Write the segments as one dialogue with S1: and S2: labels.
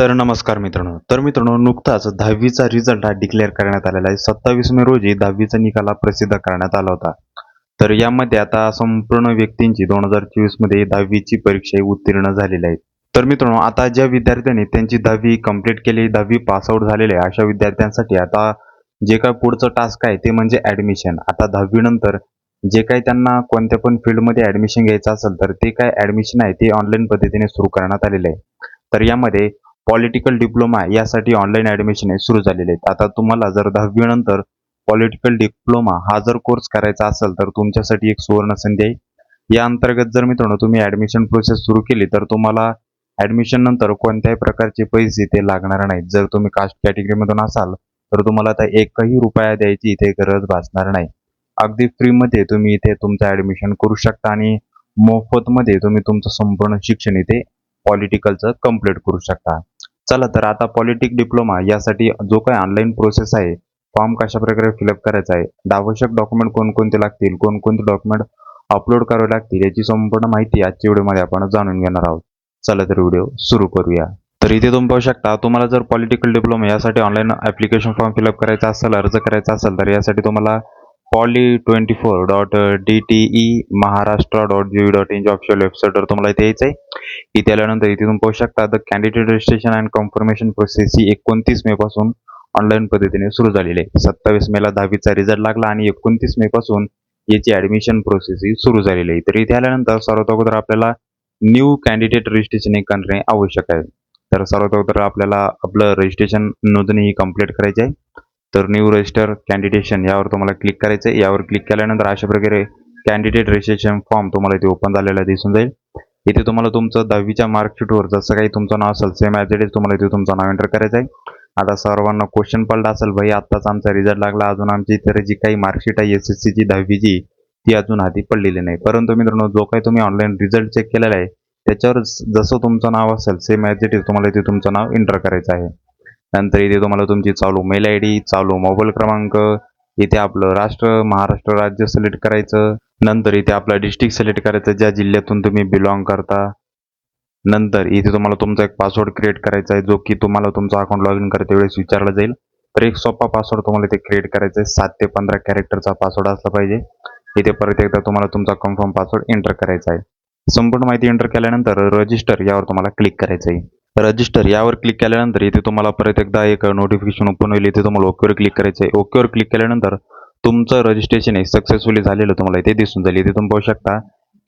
S1: तर नमस्कार मित्रांनो. तर मित्रांनो नुकताच दहावीचा रिझल्ट हा डिक्लेअर करण्यात आलेला आहे. सत्तावीस मे रोजी दहावीचा निकाल हा प्रसिद्ध करण्यात आला होता. तर यामध्ये आता संपूर्ण व्यक्तींची दोन हजार चोवीसमध्ये दहावीची परीक्षा उत्तीर्ण झालेली आहे. तर मित्रांनो आता ज्या विद्यार्थ्यांनी त्यांची दहावी कंप्लीट केली दहावी पासआउट झालेले आहे अशा विद्यार्थ्यांसाठी आता जे काय पुढचं टास्क आहे ते म्हणजे ऍडमिशन आता दहावी नंतर जे काही त्यांना कोणत्या पण फील्डमध्ये ऍडमिशन घ्यायचं असेल तर ते काय ऍडमिशन आहे ते ऑनलाईन पद्धतीने सुरू करण्यात आलेले आहे. तर यामध्ये पॉलिटिकल डिप्लोमा यासाठी ऑनलाईन ॲडमिशन सुरू झालेले आहेत. आता तुम्हाला जर दहावी नंतर पॉलिटिकल डिप्लोमा हा जर कोर्स करायचा असेल तर तुमच्यासाठी एक सुवर्ण संधी आहे. या अंतर्गत जर मित्रांनो तुम्ही ॲडमिशन प्रोसेस सुरू केली तर तुम्हाला ॲडमिशन नंतर कोणत्याही प्रकारचे पैसे ते लागणार नाहीत. जर तुम्ही कास्ट कॅटेगरीमधून असाल तर तुम्हाला आता एकही रुपया द्यायची इथे गरज भासणार नाही. अगदी फ्रीमध्ये तुम्ही इथे तुमचं ॲडमिशन करू शकता आणि मोफतमध्ये तुम्ही तुमचं संपूर्ण शिक्षण इथे पॉलिटिकलचं कंप्लीट करू शकता. चला तर आता पॉलिटिक डिप्लोमा यासाठी जो काही ऑनलाईन प्रोसेस आहे फॉर्म कशा प्रकारे फिलअप करायचा आहे आवश्यक डॉक्युमेंट कोणकोणते लागतील कोणकोणते डॉक्युमेंट अपलोड करावे लागतील याची संपूर्ण माहिती आजच्या व्हिडिओमध्ये आपण जाणून घेणार आहोत. चला तर व्हिडिओ सुरू करूया. तर इथे तुम्ही पाहू शकता तुम्हाला जर पॉलिटिकल डिप्लोमा यासाठी online application form fill up करायचा असेल अर्ज करायचा असेल तर यासाठी तुम्हाला poly twenty four dot D T E Maharashtra dot G dot इनच्या official वेबसाईटवर तुम्हाला इथे यायचं आहे इथे आल्यानंतर इथे तुम्ही पाहू शकता the candidate registration and confirmation process ही एकोणतीस मे पासून ऑनलाईन पद्धतीने सुरू झालेली आहे. सत्तावीस मेला दहावीचा रिझल्ट लागला आणि एकोणतीस मे पासून याची ऍडमिशन प्रोसेस ही सुरू झालेली आहे. तर इथे आल्यानंतर सर्वात अगोदर आपल्याला न्यू कॅन्डिडेट रजिस्ट्रेशन हे करणे आवश्यक आहे. तर सर्वात अगोदर आपल्याला आपलं रजिस्ट्रेशन नोंदणी ही कंप्लीट करायची आहे. तर न्यू रजिस्टर कॅन्डिडेशन यावर तुम्हाला क्लिक करायचं आहे यावर क्लिक केल्यानंतर अशा प्रकारे कॅन्डिडेट रजिस्ट्रेशन फॉर्म तुम्हाला इथे ओपन झालेला दिसून जाईल. इथे तुम्हाला तुमचं दहावीच्या मार्कशीटवर जसं काही तुमचं नाव असेल सेम ॲज इट इज तुम्हाला इथे तुमचं नाव एंटर करायचं आहे. आता सर्वांना क्वेश्चन पडला असेल भाई आत्ताच आमचा रिझल्ट लागला. अजून आमची इतर जी काही मार्कशीट आहे एस एस सीची दहावीची ती अजून हाती पडलेली नाही. परंतु मित्रांनो जो काही तुम्ही ऑनलाईन रिझल्ट चेक केलेला आहे त्याच्यावर जसं तुमचं नाव असेल सेम ॲज इट इज तुम्हाला इथे तुमचं नाव एंटर करायचं आहे. नंतर इथे तुम्हाला तुमची चालू मेल आय डी चालू मोबाईल क्रमांक इथे आपलं राष्ट्र महाराष्ट्र राज्य सिलेक्ट करायचं. नंतर इथे आपला डिस्ट्रिक्ट सिलेक्ट करायचं ज्या जिल्ह्यातून तुम्ही बिलॉंग करता. नंतर इथे तुम्हाला तुमचा एक पासवर्ड क्रिएट करायचा आहे जो की तुम्हाला तुमचा अकाउंट लॉग इन करते वेळेस विचारला जाईल. तर एक सोपा पासवर्ड तुम्हाला इथे क्रिएट करायचा आहे सात ते पंधरा कॅरेक्टरचा पासवर्ड असला पाहिजे. इथे परत एकदा तुम्हाला तुमचा कन्फर्म पासवर्ड एंटर करायचा आहे. संपूर्ण माहिती एंटर केल्यानंतर रजिस्टर यावर तुम्हाला क्लिक करायचं आहे. रजिस्टर यावर क्लिक केल्यानंतर इथे तुम्हाला परत एकदा एक नोटिफिकेशन ओपन होईल. इथे तुम्हाला ओकेवर क्लिक करायचं आहे ओकेवर क्लिक केल्यानंतर तुमचं रजिस्ट्रेशन आहे सक्सेसफुली झालेलं तुम्हाला इथे दिसून जाईल. इथे तुम्ही पाहू शकता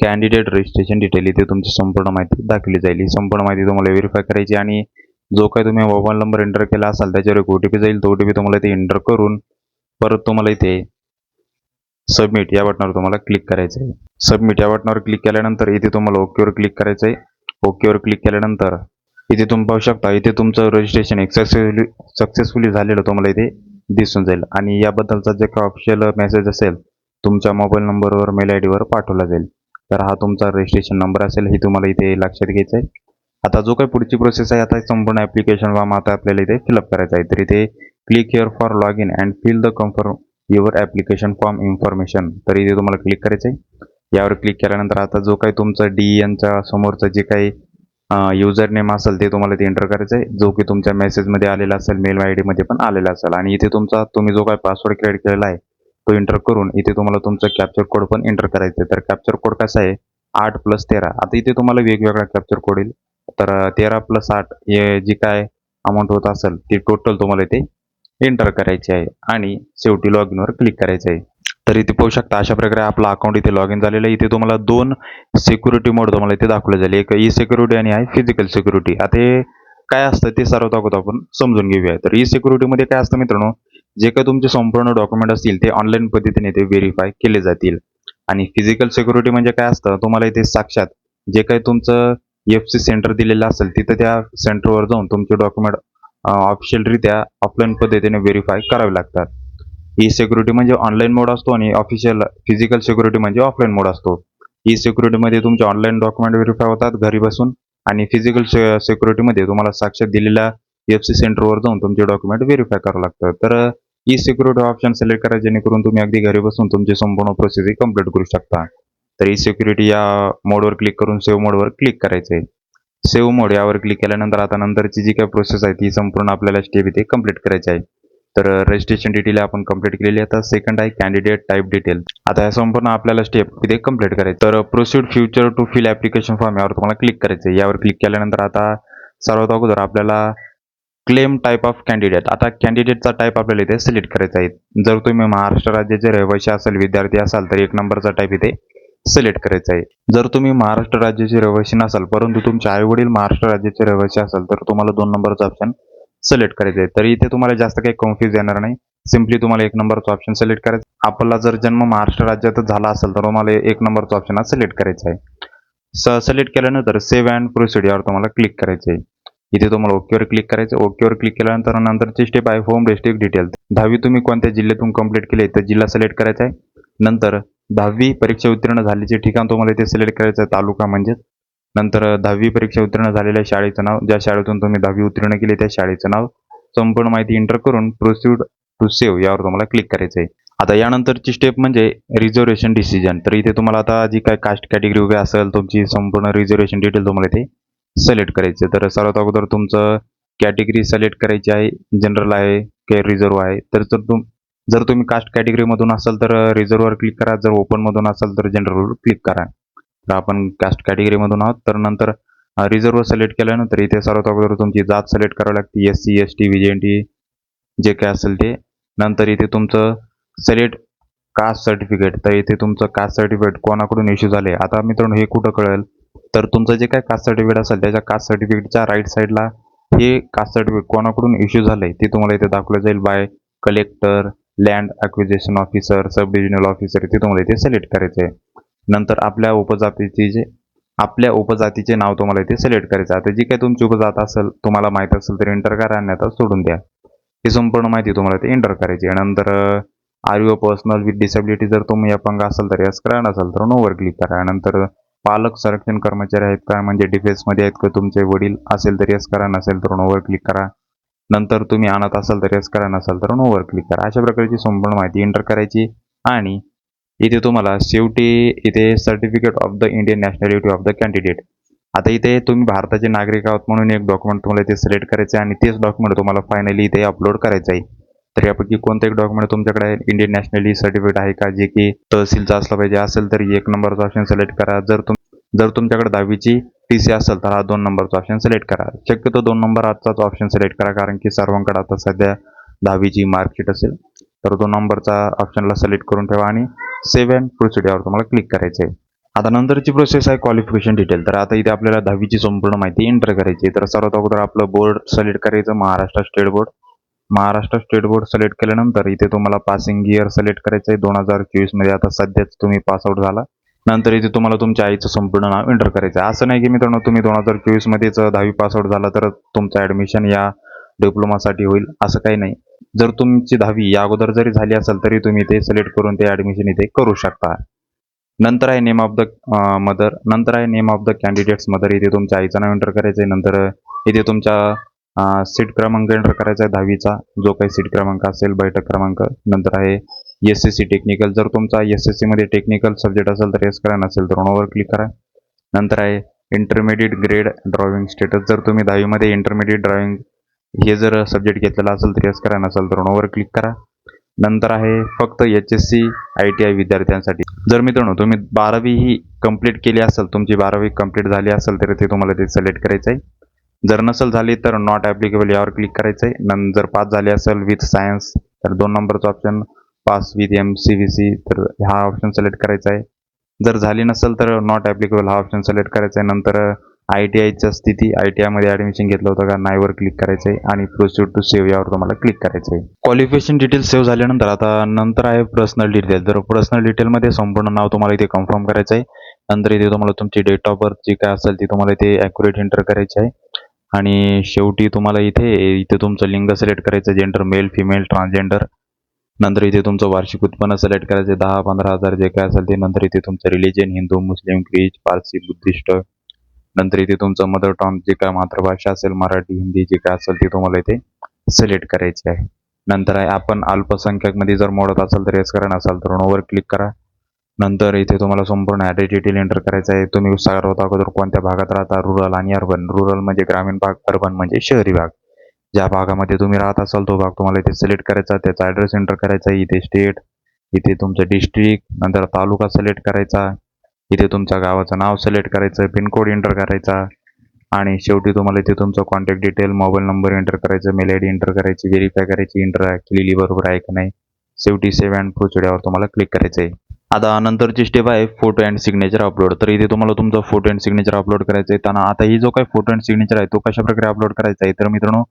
S1: कॅन्डिडेट रजिस्ट्रेशन डिटेल इथे तुमची संपूर्ण माहिती दाखवली जाईल. ही संपूर्ण माहिती तुम्हाला व्हेरीफाय करायची आणि जो काही तुम्ही मोबाईल नंबर एंटर केला असाल त्याच्यावर एक ओ टी पी जाईल. तो ओ टी पी तुम्हाला इथे एंटर करून परत तुम्हाला इथे सबमिट या बटनावर तुम्हाला क्लिक करायचं आहे सबमिट या बटनावर क्लिक केल्यानंतर इथे तुम्हाला ओकेवर क्लिक करायचं आहे ओकेवर क्लिक केल्यानंतर इथे तुम्ही पाहू शकता इथे तुमचं रजिस्ट्रेशन एक सक्सेसफुली सक्सेसफुली झालेलं तुम्हाला इथे दिसून जाईल. आणि याबद्दलचा जे काही ऑफिशियल मेसेज असेल तुमच्या मोबाईल नंबरवर मेल आय डीवर पाठवला जाईल. तर हा तुमचा रजिस्ट्रेशन नंबर असेल हे तुम्हाला इथे लक्षात घ्यायचं आहे. आता जो काही पुढची प्रोसेस आहे आता संपूर्ण ॲप्लिकेशन फॉर्म आता आपल्याला इथे फिलअप करायचा आहे. तर इथे click here for log in and fill the confirm your application form information तर इथे तुम्हाला क्लिक करायचं आहे. यावर क्लिक केल्यानंतर आता जो काही तुमचं डी एनच्या समोरचं जे काही युजर नेम असेल ते तुम्हाला ते एंटर करायचं आहे जो की तुमच्या मेसेजमध्ये आलेला असेल मेल आय डीमध्ये पण आलेला असेल. आणि इथे तुमचा तुम्ही जो काय पासवर्ड क्रिएट केलेला आहे तो एंटर करून इथे तुम्हाला तुमचा कॅप्चर कोड पण एंटर करायचा आहे तर कॅप्चर कोड कसा आहे? आठ प्लस तेरा. आता इथे तुम्हाला वेगवेगळा कॅप्चर कोड येईल. तर तेरा प्लस आठ हे जी काय अमाऊंट होत असेल ती टोटल तुम्हाला इथे एंटर करायची आहे. आणि शेवटी लॉग इनवर क्लिक करायचं आहे. तर इथे पाहू शकता. अशा प्रकारे आपला अकाउंट इथे लॉग इन झालेलं आहे. इथे तुम्हाला दोन सिक्युरिटी मोड तुम्हाला इथे दाखवले झाले. एक ई सिक्युरिटी आणि आहे फिजिकल सिक्युरिटी आता हे काय असतं ते सर्वात अगोदर आपण. समजून घेऊया. तर ई सिक्युरिटीमध्ये काय असतं मित्रांनो जे काही तुमचे संपूर्ण डॉक्युमेंट असतील ते ऑनलाईन पद्धतीने ते व्हेरीफाय केले जातील. आणि फिजिकल सिक्युरिटी म्हणजे काय असतं तुम्हाला इथे साक्षात जे काही तुमचं एफ सी सेंटर दिलेलं असेल तिथं त्या सेंटरवर जाऊन तुमचे डॉक्युमेंट ऑफिशियलरित्या ऑफलाईन पद्धतीने व्हेरीफाय करावे लागतात. ई सिक्युरिटी म्हणजे ऑनलाईन मोड असतो आणि ऑफिशियल फिजिकल सिक्युरिटी म्हणजे ऑफलाईन मोड असतो. ई सिक्युरिटीमध्ये तुमचे ऑनलाईन डॉक्युमेंट व्हेरीफाय होतात घरी बसून आणि फिजिकल सिक्युरिटीमध्ये तुम्हाला साक्षात दिलेल्या एफ सी सेंटरवर जाऊन तुमचे डॉक्युमेंट व्हेरीफाय करावं लागतं तर ई सिक्युरिटी ऑप्शन सिलेक्ट करा जेणेकरून तुम्ही अगदी घरी बसून तुमची संपूर्ण प्रोसेस कंप्लीट करू शकता. तर ई सिक्युरिटी या मोडवर क्लिक करून सेव्ह मोडवर क्लिक करायचं आहे सेव्ह मोड यावर क्लिक केल्यानंतर आता नंतरची जी काही प्रोसेस आहे ती संपूर्ण आपल्याला स्टेप इथे कंप्लीट करायची आहे. तर रजिस्ट्रेशन डिटेल आपण कंप्लीट केलेली आहे. आता सेकंड आहे कॅन्डिडेट टाईप डिटेल आता या संपूर्ण आपल्याला स्टेप इथे कंप्लीट करायचं. तर proceed future to fill application form यावर तुम्हाला क्लिक करायचं. आहे यावर क्लिक केल्यानंतर आता सर्वात अगोदर आपल्याला क्लेम टाईप ऑफ कॅन्डिडेट आता कॅन्डिडेटचा टाईप आपल्याला इथे सिलेक्ट करायचा आहे. जर तुम्ही महाराष्ट्र राज्याचे रहिवासी असाल विद्यार्थी असाल तर एक नंबरचा टाईप इथे सिलेक्ट करायचा आहे. जर तुम्ही महाराष्ट्र राज्याचे रहिवासी नसाल परंतु तुमचे आईवडील महाराष्ट्र राज्याचे रहिवासी असाल तर तुम्हाला दोन नंबरचा ऑप्शन सिलेक्ट करायचे आहे तर इथे तुम्हाला जास्त काही कन्फ्युज येणार नाही. सिम्पली तुम्हाला एक नंबरचा ऑप्शन सिलेक्ट करायचा. आपला जर जन्म महाराष्ट्र राज्यातच झाला असेल तर तुम्हाला एक नंबरचा ऑप्शन हा सिलेक्ट करायचा आहे. सिलेक्ट केल्यानंतर सेव्ह अँड प्रोसिड यावर तुम्हाला क्लिक करायचं आहे. इथे तुम्हाला ओकेवर क्लिक करायचं ओकेवर क्लिक केल्यानंतर नंतरची स्टेप आहे होम डिस्ट्रिक्ट डिटेल दहावी तुम्ही कोणत्या जिल्ह्यातून कंप्लीट केले तर जिल्हा सिलेक्ट करायचा आहे. नंतर दहावी परीक्षा उत्तीर्ण झाल्याचे ठिकाण तुम्हाला इथे सिलेक्ट करायचं आहे. तालुका म्हणजेच नंतर दहावी परीक्षा उत्तीर्ण झालेल्या शाळेचं नाव ज्या शाळेतून तुम्ही दहावी उत्तीर्ण केली त्या शाळेचं नाव संपूर्ण माहिती एंटर करून प्रोसीड टू सेव्ह यावर तुम्हाला क्लिक करायचं आहे. आता यानंतरची स्टेप म्हणजे रिझर्वेशन डिसिजन तर इथे तुम्हाला आता जी काय कास्ट कॅटेगरी वगैरे असेल तुमची संपूर्ण रिझर्वेशन डिटेल तुम्हाला इथे सिलेक्ट करायचे तर सर्वात अगोदर तुमचं कॅटेगरी सिलेक्ट करायची आहे जनरल आहे की रिझर्व आहे. तर जर तुम जर तुम्ही कास्ट कॅटेगरीमधून असाल तर रिझर्ववर क्लिक करा जर ओपनमधून असाल तर जनरलवर क्लिक करा. आपण कास्ट कॅटेगरीमधून आहोत. तर नंतर रिझर्व सिलेक्ट केल्यानंतर इथे सर्वात अगोदर तुमची जात सिलेक्ट करावी लागते. S C S T V T जे काय असेल ते. नंतर इथे तुमचं सिलेक्ट कास्ट सर्टिफिकेट तर इथे तुमचं कास्ट सर्टिफिकेट कोणाकडून इश्यू झाले? आता मित्रांनो हे कुठं कळेल? तर तुमचं जे काय कास्ट सर्टिफिकेट असेल त्याच्या कास्ट सर्टिफिकेटच्या राईट साईडला हे कास्ट सर्टिफिकेट कोणाकडून इश्यू झालंय ते तुम्हाला इथे दाखवलं जाईल by collector land acquisition officer sub divisional officer ते तुम्हाला इथे सिलेक्ट करायचं आहे नंतर आपल्या उपजातीचे जे आपल्या उपजातीचे नाव तुम्हाला इथे सिलेक्ट करायचं आता जी काही तुमची उपजात असेल तुम्हाला माहीत असेल तर एंटर करा आणि आता सोडून द्या. ही संपूर्ण माहिती तुम्हाला इथे एंटर करायची आहे. नंतर are you personal with disability जर तुम्ही अपंग असाल तर यस करा नसाल तर नोवर क्लिक करा. नंतर पालक संरक्षण कर्मचारी आहेत का? म्हणजे डिफेन्समध्ये आहेत का? तुमचे वडील असेल तर यस करा नसेल तर नोवर क्लिक करा. नंतर तुम्ही आणत असाल तर यस करा नसाल तर नोवर क्लिक करा. अशा प्रकारची संपूर्ण माहिती एंटर करायची आणि इथे तुम्हाला शेवटी इथे certificate of the Indian nationality of the candidate आता इथे तुम्ही भारताचे नागरिक आहोत म्हणून एक डॉक्युमेंट तुम्हाला इथे सिलेक्ट करायचं आहे आणि तेच डॉक्युमेंट तुम्हाला फायनली इथे अपलोड करायचं आहे. तर यापैकी कोणतं एक डॉक्युमेंट तुमच्याकडे इंडियन नॅशनॅलिटी सर्टिफिकेट आहे का जे की तहसीलचं असलं पाहिजे असेल तर एक नंबरचा ऑप्शन सिलेक्ट करा. जर तुम जर तुमच्याकडे दहावीची टी सी असेल तर हा दोन नंबरचा ऑप्शन सिलेक्ट करा. शक्यतो दोन नंबर आजचाच ऑप्शन सिलेक्ट करा कारण की सर्वांकडे आता सध्या दहावीची मार्कशीट असेल. तर तो नंबरचा ऑप्शनला सिलेक्ट करून ठेवा आणि सेव्ह अँड प्रोसिडिओर तुम्हाला क्लिक करायचं आहे आता नंतरची प्रोसेस आहे क्वालिफिकेशन डिटेल तर आता इथे आपल्याला दहावीची संपूर्ण माहिती एंटर करायची आहे. तर सर्वात अगोदर आपलं बोर्ड सिलेक्ट करायचं Maharashtra state board Maharashtra state board select केल्यानंतर इथे तुम्हाला पासिंग इयर सिलेक्ट करायचं आहे दोन हजार चोवीसमध्ये आता सध्याच तुम्ही पासआउट झाला. नंतर इथे तुम्हाला तुमच्या आईचं संपूर्ण नाव एंटर करायचं आहे असं नाही की मित्रांनो तुम्ही दोन हजार चोवीसमध्येच दहावी पासआउट झाला तर तुमचं ॲडमिशन या डिप्लोमासाठी होईल. असं काही नाही. जर तुमची दहावी या अगोदर जरी झाली असेल तरी तुम्ही ते सिलेक्ट करून ते ॲडमिशन इथे करू शकता. नंतर आहे नेम ऑफ द मदर नंतर आहे name of the candidate's mother इथे तुमच्या आईचं नाव एंटर करायचं आहे नंतर इथे तुमच्या सीट क्रमांक एंटर करायचा आहे दहावीचा. जो काही सीट क्रमांक असेल बैठक क्रमांक. नंतर आहे एस एस सी टेक्निकल जर तुमचा एस एस सीमध्ये टेक्निकल सब्जेक्ट असेल तर एस करा नसेल तर ओवर क्लिक करा. नंतर आहे इंटरमिडिएट ग्रेड ड्रॉइंग स्टेटस जर तुम्ही दहावीमध्ये इंटरमिडिएट ड्रॉइंग हे जर सब्जेक्ट घेतलेला असेल तर एस करा नसेल तर ओवर क्लिक करा. नंतर आहे फक्त H S C I T I विद्यार्थ्यांसाठी. जर मित्रांनो तुम्ही बारावी ही कंप्लीट केली असेल तुमची बारावी कंप्लीट झाली असेल तर ते तुम्हाला ते सिलेक्ट करायचं आहे. जर नसेल झाली तर नॉट ॲप्लिकेबल यावर क्लिक करायचं आहे. नंतर जर पास झाली असेल विथ सायन्स तर दोन नंबरचा option pass with M C V C तर हा ऑप्शन सिलेक्ट करायचा आहे. जर झाली नसेल तर नॉट ॲप्लिकेबल हा ऑप्शन सिलेक्ट करायचा आहे. नंतर आय टी आयच्या स्थिती आय टी आयमध्ये ॲडमिशन घेतलं होतं का? नाहीवर क्लिक करायचं आहे आणि प्रोसिड टू सेव्ह यावर तुम्हाला क्लिक करायचं आहे क्वालिफिकेशन डिटेल सेव्ह झाल्यानंतर आता नंतर आहे पर्सनल डिटेल तर पर्सनल डिटेलमध्ये संपूर्ण नाव तुम्हाला इथे कन्फर्म करायचं आहे नंतर इथे तुम्हाला तुमची डेट ऑफ बर्थ जी काय असेल ती तुम्हाला इथे ॲक्युरेट एंटर करायची आहे. आणि शेवटी तुम्हाला इथे इथे तुमचं लिंग सिलेक्ट करायचं जेंडर मेल फिमेल ट्रान्सजेंडर नंतर इथे तुमचं वार्षिक उत्पन्न सिलेक्ट करायचं दहा पंधरा हजार जे काय असेल ते. नंतर इथे तुमचं रिलिजन हिंदू मुस्लिम ख्रिच पारसी बुद्धिस्ट नंतर इथे तुमचं मदर टॉंग जे काय मातृभाषा असेल मराठी हिंदी जे काय असेल ते तुम्हाला इथे सिलेक्ट करायची आहे. नंतर आहे आपण अल्पसंख्याकमध्ये जर मोडत असाल तर येस कारण नसाल तर ओवर क्लिक करा. नंतर इथे तुम्हाला संपूर्ण ॲड्रेस डिटेल एंटर करायचं आहे. तुम्ही सर्वात अगोदर कोणत्या भागात राहता? रुरल आणि अर्बन रुरल म्हणजे ग्रामीण भाग अर्बन म्हणजे शहरी भाग. ज्या भागामध्ये तुम्ही राहत असाल तो भाग तुम्हाला इथे सिलेक्ट करायचा त्याचा ॲड्रेस एंटर करायचा आहे. इथे स्टेट इथे तुमचं डिस्ट्रिक्ट नंतर तालुका सिलेक्ट करायचा. इथे तुमच्या गावाचं नाव सिलेक्ट करायचं पिनकोड एंटर करायचा आणि शेवटी तुम्हाला इथे तुमचा contact detail mobile number enter करायचं मेल आय डी एंटर करायची व्हेरीफाय करायची एंटर केलेली बरोबर आहे का नाही शेवटी सेव्ह अँड प्रोसिडरवर तुम्हाला क्लिक करायचं आहे आता नंतरची स्टेप आहे फोटो अँड सिग्नेचर अपलोड तर इथे तुम्हाला तुमचा फोटो अँड सिग्नेचर अपलोड करायचं आहे त्यांना आता ही जो काही फोटो अँड सिग्नेचर आहे तो कशा प्रकारे अपलोड करायचा आहे? तर मित्रांनो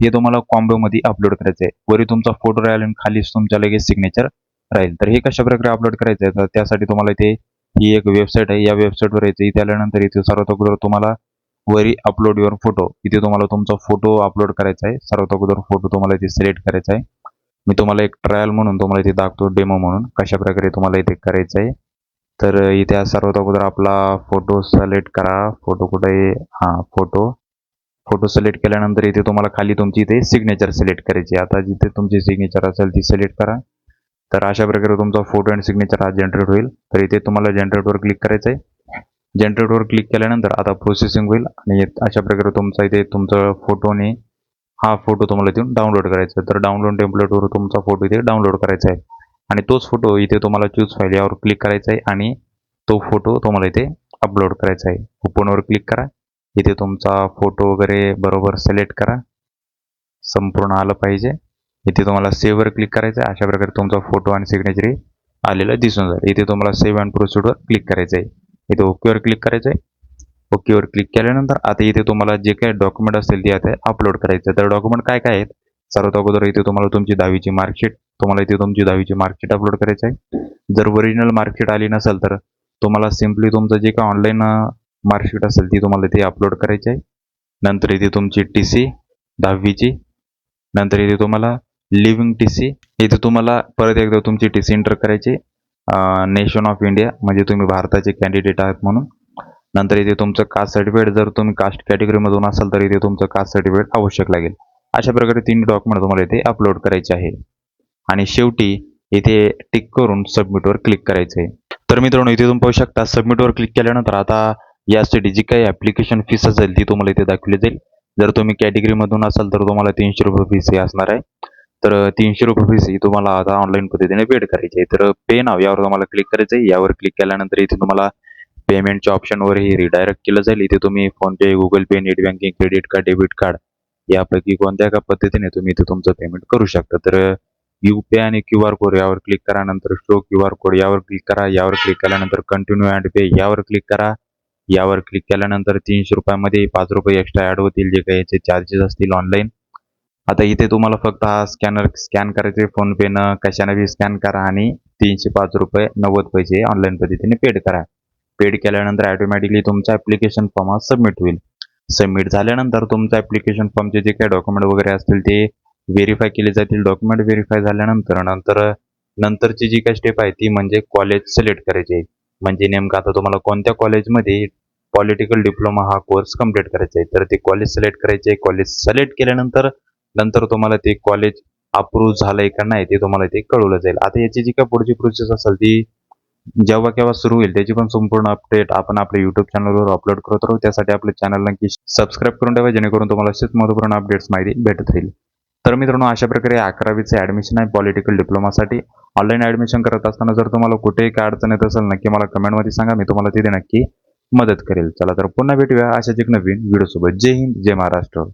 S1: हे तुम्हाला कॉम्बोमध्ये अपलोड करायचं आहे वरी तुमचा फोटो राहील आणि खालीच तुमच्या लगेच सिग्नेचर राहील. तर हे कशा प्रकारे अपलोड करायचं आहे तर त्यासाठी तुम्हाला इथे ही एक वेबसाईट आहे. या वेबसाईटवर यायचं. इथे आल्यानंतर इथे सर्वात अगोदर तुम्हाला वरी अपलोड युअर फोटो इथे तुम्हाला तुमचा फोटो अपलोड करायचा आहे. सर्वात अगोदर फोटो तुम्हाला इथे सिलेक्ट करायचा आहे. मी तुम्हाला एक ट्रायल म्हणून तुम्हाला इथे दाखवतो डेमो म्हणून. कशा प्रकारे तुम्हाला इथे करायचं आहे. तर इथे सर्वात अगोदर आपला फोटो सिलेक्ट करा. फोटो कुठे हां फोटो फोटो सिलेक्ट केल्यानंतर इथे तुम्हाला खाली तुमची इथे सिग्नेचर सिलेक्ट करायची आहे. आता जिथे तुमची सिग्नेचर असेल ती सिलेक्ट करा. तर अशा प्रकारे तुमचा फोटो अँड सिग्नेचर हा जनरेट होईल. तर इथे तुम्हाला जनरेटवर क्लिक करायचं आहे जनरेटवर क्लिक केल्यानंतर आता प्रोसेसिंग होईल आणि अशा प्रकारे तुमचा इथे तुमचं फोटोने हा फोटो तुम्हाला इथून डाउनलोड करायचा आहे. तर डाउनलोड टेम्पलेटवर तुमचा फोटो इथे डाउनलोड करायचा आहे. आणि तोच फोटो इथे तुम्हाला चूज फाईल यावर क्लिक करायचा आहे आणि तो फोटो तुम्हाला इथे अपलोड करायचा आहे. ओपनवर क्लिक करा. इथे तुमचा फोटो वगैरे बरोबर सिलेक्ट करा. संपूर्ण आलं पाहिजे. इथे तुम्हाला सेव्हवर क्लिक करायचं आहे अशा प्रकारे तुमचा फोटो आणि सिग्नेचर आलेला दिसून जाईल. इथे तुम्हाला सेव्ह अँड प्रोसिडवर क्लिक करायचं आहे इथे ओकेवर क्लिक करायचं आहे ओकेवर क्लिक केल्यानंतर आता इथे तुम्हाला जे काही डॉक्युमेंट असतील ते आता अपलोड करायचं तर डॉक्युमेंट काय काय आहेत? सर्वात अगोदर इथे तुम्हाला तुमची दहावीची मार्कशीट तुम्हाला इथे तुमची दहावीची मार्कशीट अपलोड करायचं आहे जर ओरिजिनल मार्कशीट आली नसेल तर तुम्हाला सिम्पली तुमचं जे काय ऑनलाईन मार्कशीट असेल ती तुम्हाला इथे अपलोड करायची आहे नंतर इथे तुमची टी सी दहावीची. नंतर इथे तुम्हाला लिव्हिंग टी सी इथे तुम्हाला परत एकदा तुमची टी सी एंटर करायची. नेशन ऑफ इंडिया म्हणजे तुम्ही भारताचे कॅन्डिडेट आहात म्हणून. नंतर इथे तुमचं कास्ट सर्टिफिकेट जर तुम्ही कास्ट कॅटेगरीमधून असाल तर इथे तुमचं कास्ट सर्टिफिकेट आवश्यक लागेल. अशा प्रकारे तीन डॉक्युमेंट तुम्हाला इथे अपलोड करायचे आहे. आणि शेवटी इथे टिक करून सबमिटवर क्लिक करायचं आहे तर मित्रांनो इथे तुम्ही पाहू शकता सबमिटवर क्लिक केल्यानंतर आता यासाठी जी काही ॲप्लिकेशन फीस असेल ती तुम्हाला इथे दाखवली जाईल. जर तुम्ही कॅटेगरीमधून असाल तर तुम्हाला तीनशे रुपये फीस ही असणार आहे. तर तीनशे रुपये फीस ही तुम्हाला आता ऑनलाईन पद्धतीने पेड करायची आहे. तर पे नाव यावर तुम्हाला क्लिक करायचं आहे. यावर क्लिक केल्यानंतर इथे तुम्हाला पेमेंटच्या ऑप्शनवरही रिडायरेक्ट केलं जाईल. इथे तुम्ही PhonePe Google pay net banking credit card debit card यापैकी कोणत्या का पद्धतीने तुम्ही इथे तुमचं पेमेंट करू शकता. तर यू पी आणि क्यू आर कोड यावर क्लिक करा नंतर शो क्यू आर कोड यावर क्लिक करा. यावर क्लिक केल्यानंतर कंटिन्यू अँड पे यावर क्लिक करा. यावर क्लिक केल्यानंतर तीनशे रुपयामध्ये पाच रुपये एक्स्ट्रा ॲड होतील. जे काही याचे चार्जेस असतील ऑनलाईन आता इथे तुम्हाला फक्त हा स्कॅनर स्कॅन करायचे फोनपेनं कशाने बी स्कॅन करा आणि तीनशे पाच रुपये नव्वद पैसे ऑनलाईन पद्धतीने पेड करा. पेड केल्यानंतर ॲटोमॅटिकली तुमचा ॲप्लिकेशन फॉर्म हा सबमिट होईल. सबमिट झाल्यानंतर तुमचं ॲप्लिकेशन फॉर्मचे जे काही डॉक्युमेंट वगैरे असतील ते व्हेरीफाय केले जातील. डॉक्युमेंट व्हेरीफाय झाल्यानंतर नंतर नंतरची जी काही स्टेप आहे ती म्हणजे कॉलेज सिलेक्ट करायची आहे. म्हणजे नेमकं आता तुम्हाला कोणत्या कॉलेजमध्ये पॉलिटिकल डिप्लोमा हा कोर्स कंप्लीट करायचा आहे? तर ते कॉलेज सिलेक्ट करायचे आहे. कॉलेज सिलेक्ट केल्यानंतर नंतर तुम्हाला ते कॉलेज अप्रूव्ह झालंय का नाही ते तुम्हाला ते कळवलं जाईल. आता याची जी काय पुढची प्रोसेस असेल ती जेव्हा केव्हा सुरू होईल त्याची पण संपूर्ण अपडेट आपण आपल्या युट्यूब चॅनलवर अपलोड करत राहू. त्यासाठी आपल्या चॅनल नक्की सबस्क्राईब करून ठेवा जेणेकरून तुम्हाला असेच महत्त्वपूर्ण अपडेट्स माहिती भेटत राहील. तर मित्रांनो अशा प्रकारे अकरावीचे ॲडमिशन आहे पॉलिटिकल डिप्लोमासाठी ऑनलाईन ॲडमिशन करत असताना जर तुम्हाला कुठेही काय अडचण येत असेल नक्की मला कमेंटमध्ये सांगा. मी तुम्हाला तिथे नक्की मदत करेल. चला तर पुन्हा भेटूया अशाच एक नवीन व्हिडिओसोबत जय हिंद जय महाराष्ट्र.